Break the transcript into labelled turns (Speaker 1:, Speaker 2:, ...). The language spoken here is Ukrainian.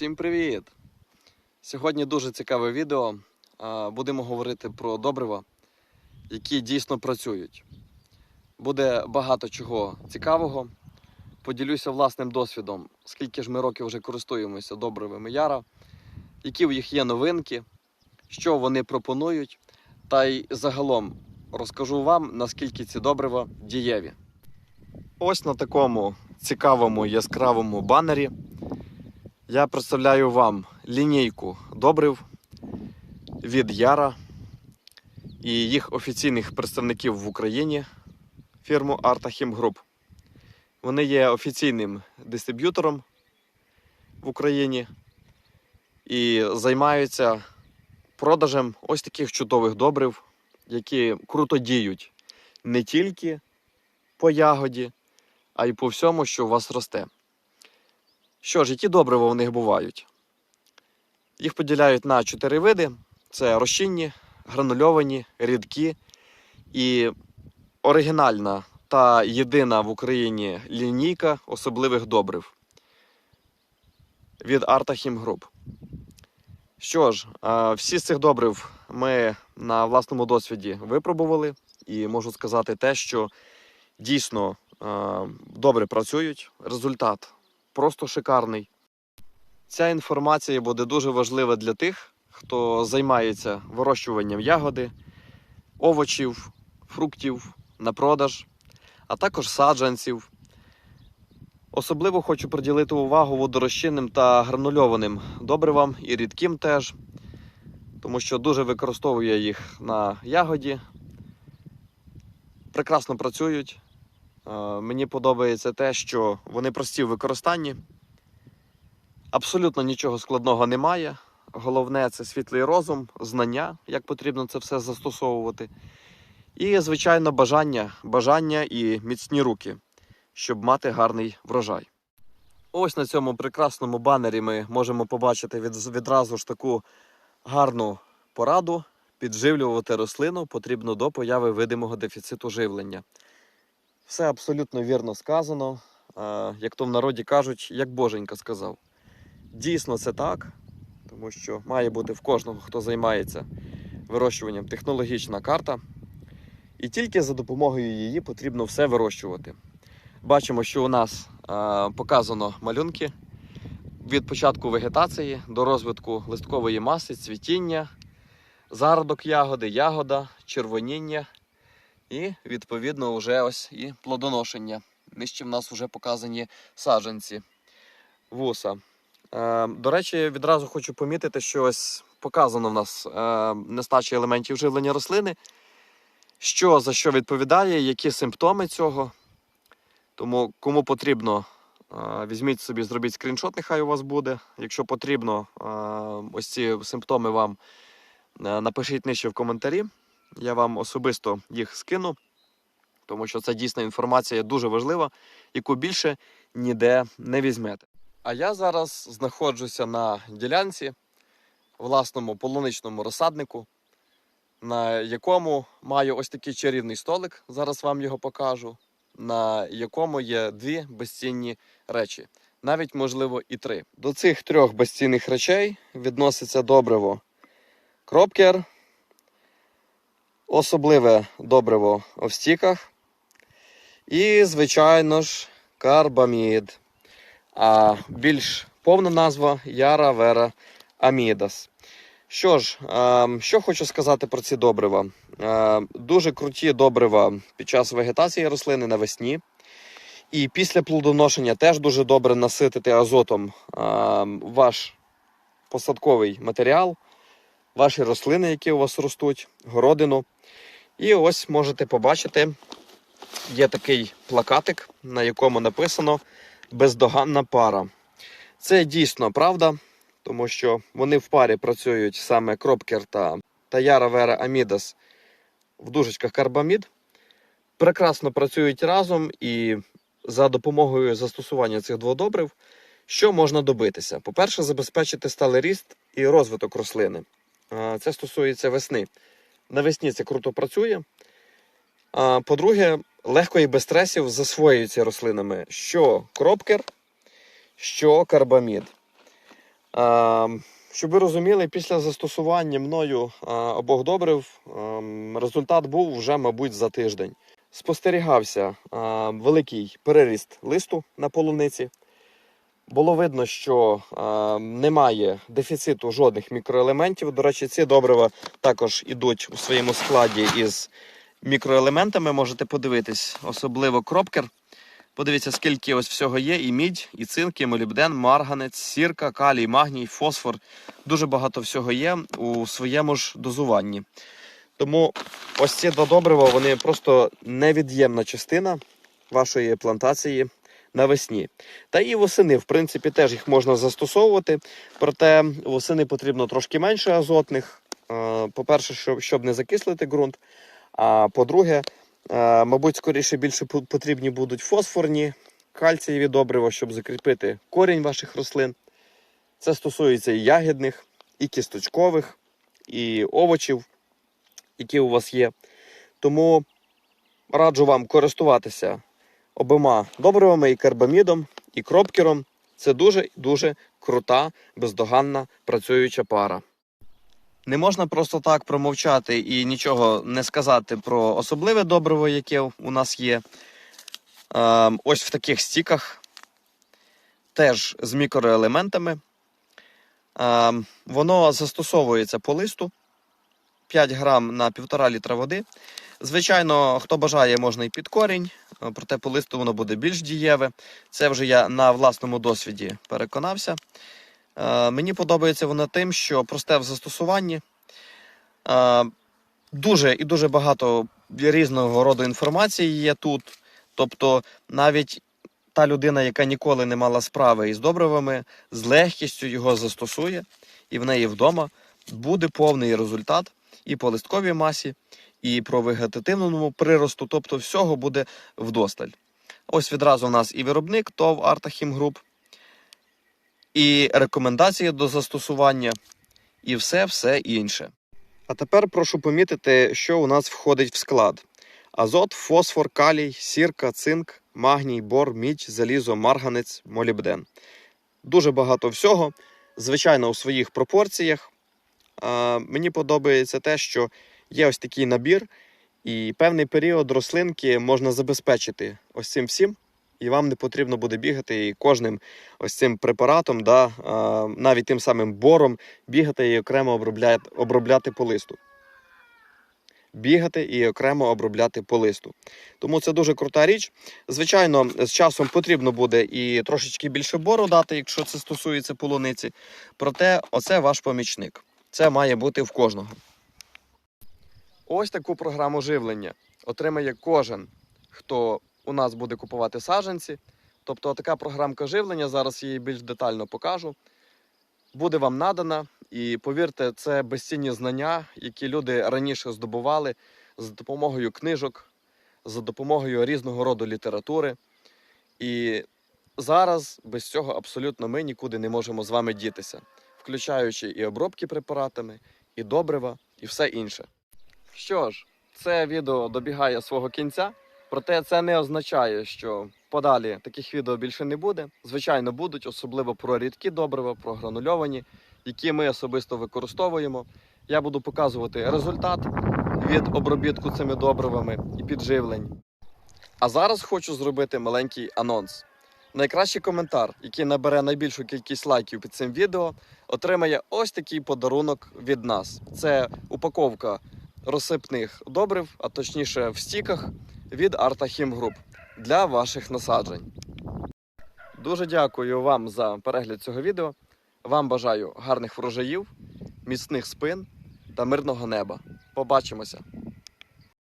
Speaker 1: Всім привіт! Сьогодні дуже цікаве відео. Будемо говорити про добрива, які дійсно працюють. Буде багато чого цікавого. Поділюся власним досвідом, скільки ж ми років вже користуємося добривами Яра, які в їх є новинки, що вони пропонують, та й загалом розкажу вам, наскільки ці добрива дієві. Ось на такому цікавому яскравому банері я представляю вам лінійку добрив від Яра і їх офіційних представників в Україні фірму Artahim Group. Вони є офіційним дистриб'ютором в Україні і займаються продажем ось таких чудових добрив, які круто діють не тільки по ягоді, а й по всьому, що у вас росте. Що ж, які добрива в них бувають? Їх поділяють на чотири види: це розчинні, гранульовані, рідкі і оригінальна та єдина в Україні лінійка особливих добрив від Artahim Group. Що ж, всі з цих добрив ми на власному досвіді випробували, і можу сказати те, що дійсно добре працюють. Результат просто шикарний. Ця інформація буде дуже важлива для тих, хто займається вирощуванням ягоди, овочів, фруктів на продаж, а також саджанців. Особливо хочу приділити увагу водорозчинним та гранульованим добривам і рідким теж, тому що дуже використовую я їх на ягоді. Прекрасно працюють. Е, Мені подобається те, що вони прості в використанні. Абсолютно нічого складного немає. Головне це світлий розум, знання, як потрібно це все застосовувати. І, звичайно, бажання, бажання і міцні руки, щоб мати гарний врожай. Ось на цьому прекрасному банері ми можемо побачити від, відразу ж таку гарну пораду. Підживлювати рослину потрібно до появи видимого дефіциту живлення. Все абсолютно вірно сказано. Як то в народі кажуть, як Боженька сказав. Дійсно, це так, тому що має бути в кожного, хто займається вирощуванням, технологічна карта. І тільки за допомогою її потрібно все вирощувати. Бачимо, що у нас показано малюнки від початку вегетації до розвитку листкової маси, цвітіння, зародок ягоди, ягода, червоніння і, відповідно, вже ось і плодоношення. Нижче в нас вже показані саджанці вуса. Е, до речі, відразу хочу помітити, що ось показано в нас е, нестача елементів живлення рослини, що за що відповідає, які симптоми цього. Тому кому потрібно, е, візьміть собі, зробіть скріншот, нехай у вас буде. Якщо потрібно, е, ось ці симптоми вам е, напишіть нижче в коментарі. Я вам особисто їх скину, тому що це дійсна інформація дуже важлива, яку більше ніде не візьмете. А я зараз знаходжуся на ділянці, власному полуничному розсаднику, на якому маю ось такий чарівний столик. Зараз вам його покажу, на якому є дві безцінні речі, навіть, можливо, і три. До цих трьох безцінних речей відноситься добриво кропкер, особливе добриво в стіках і, звичайно ж, карбамід. А більш повна назва Яра Вера Амідас. Що ж, е, що хочу сказати про ці добрива. Е, дуже круті добрива під час вегетації рослини навесні. І після плодоношення теж дуже добре наситити азотом е, ваш посадковий матеріал, ваші рослини, які у вас ростуть, городину. І ось можете побачити, є такий плакатик, на якому написано бездоганна пара. Це дійсно правда, тому що вони в парі працюють саме Кропкер та, Яра Вера Амідас в дужечках карбамід. Прекрасно працюють разом і за допомогою застосування цих двох добрив, що можна добитися? По-перше, забезпечити сталий ріст і розвиток рослини. Це стосується весни. Навесні це круто працює. По-друге, легко і без стресів засвоюються рослинами що кропкер, що карбамід. Щоб ви розуміли, після застосування мною обох добрив результат був вже, мабуть, за тиждень. Спостерігався великий переріст листу на полуниці. Було видно, що е, немає дефіциту жодних мікроелементів. До речі, ці добрива також ідуть у своєму складі із мікроелементами. Можете подивитись, особливо кропкер. Подивіться, скільки ось всього є: і мідь, і цинк, і молібден, марганець, сірка, калій, магній, фосфор. Дуже багато всього є у своєму ж дозуванні. Тому ось ці два добрива вони просто невід'ємна частина вашої плантації навесні. Та і восени, в принципі, теж їх можна застосовувати. Проте восени потрібно трошки менше азотних. Е, По-перше, щоб, щоб не закислити ґрунт. А по-друге, е, мабуть, скоріше більше потрібні будуть фосфорні, кальцієві добрива, щоб закріпити корінь ваших рослин. Це стосується і ягідних, і кісточкових, і овочів, які у вас є. Тому раджу вам користуватися обома добривами і карбамідом, і кропкером. Це дуже-дуже крута, бездоганна працююча пара. Не можна просто так промовчати і нічого не сказати про особливе добриво, яке у нас є. Ем, ось в таких стіках, теж з мікроелементами. Ем, воно застосовується по листу 5 грам на 1,5 літра води. Звичайно, хто бажає, можна і під корінь, е, проте по листу воно буде більш дієве. Це вже я на власному досвіді переконався. Е, Мені подобається воно тим, що просте в застосуванні. Е, Дуже і дуже багато різного роду інформації є тут. Тобто, навіть та людина, яка ніколи не мала справи із добривами, з легкістю його застосує, і в неї вдома буде повний результат і по листковій масі, і про вегетативному приросту, тобто всього буде вдосталь. Ось відразу у нас і виробник ТОВ Артахім Груп, і рекомендації до застосування, і все все інше. А тепер прошу помітити, що у нас входить в склад: азот, фосфор, калій, сірка, цинк, магній, бор, мідь, залізо, марганець, молібден. Дуже багато всього, звичайно, у своїх пропорціях. Мені подобається те, що є ось такий набір, і певний період рослинки можна забезпечити ось цим всім, і вам не потрібно буде бігати і кожним ось цим препаратом, да, навіть тим самим бором, бігати і окремо обробляти, обробляти по листу. Бігати і окремо обробляти по листу. Тому це дуже крута річ. Звичайно, з часом потрібно буде і трошечки більше бору дати, якщо це стосується полуниці. Проте, оце ваш помічник. Це має бути в кожного. Ось таку програму живлення отримає кожен, хто у нас буде купувати саджанці. Тобто така програмка живлення, зараз її більш детально покажу, буде вам надана. І повірте, це безцінні знання, які люди раніше здобували за допомогою книжок, за допомогою різного роду літератури. І зараз без цього абсолютно ми нікуди не можемо з вами дітися, включаючи і обробки препаратами, і добрива, і все інше. Що ж, це відео добігає свого кінця, проте це не означає, що подалі таких відео більше не буде. Звичайно, будуть, особливо про рідкі добрива, про гранульовані, які ми особисто використовуємо. Я буду показувати результат від обробітку цими добривами і підживлень. А зараз хочу зробити маленький анонс. Найкращий коментар, який набере найбільшу кількість лайків під цим відео, отримає ось такий подарунок від нас. Це упаковка розсипних добрив, а точніше в стіках від Artahim Group для ваших насаджень. Дуже дякую вам за перегляд цього відео. Вам бажаю гарних врожаїв, міцних спин та мирного неба. Побачимося!